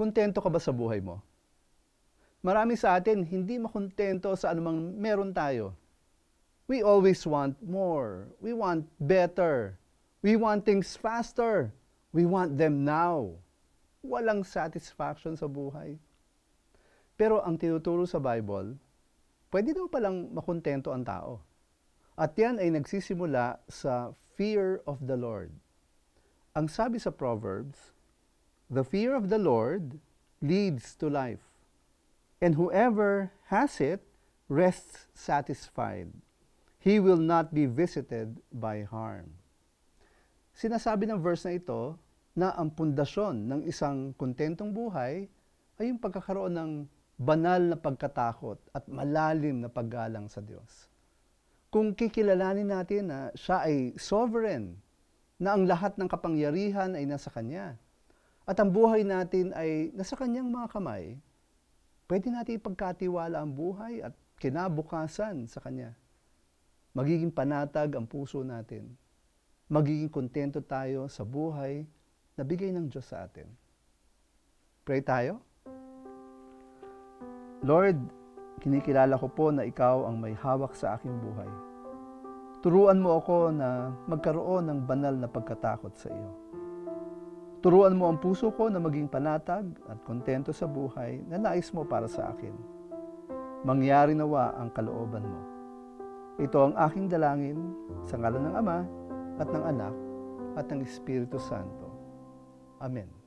Kontento ka ba sa buhay mo? Marami sa atin hindi makontento sa anumang meron tayo. We always want more. We want better. We want things faster. We want them now. Walang satisfaction sa buhay. Pero ang tinuturo sa Bible, pwede daw palang makontento ang tao. At yan ay nagsisimula sa fear of the Lord. Ang sabi sa Proverbs, The fear of the Lord leads to life, and whoever has it rests satisfied. He will not be visited by harm. Sinasabi ng verse na ito na ang pundasyon ng isang kontentong buhay ay yung pagkakaroon ng banal na pagkatakot at malalim na paggalang sa Diyos. Kung kikilalanin natin na siya ay sovereign, na ang lahat ng kapangyarihan ay nasa Kanya, at ang buhay natin ay nasa Kanyang mga kamay, pwede natin ipagkatiwala ang buhay at kinabukasan sa Kanya. Magiging panatag ang puso natin. Magiging kontento tayo sa buhay na bigay ng Diyos sa atin. Pray tayo. Lord, kinikilala ko po na Ikaw ang may hawak sa aking buhay. Turuan mo ako na magkaroon ng banal na pagkatakot sa iyo. Turuan mo ang puso ko na maging panatag at kontento sa buhay na nais mo para sa akin. Mangyari nawa ang kalooban mo. Ito ang aking dalangin sa ngalan ng Ama at ng Anak at ng Espiritu Santo. Amen.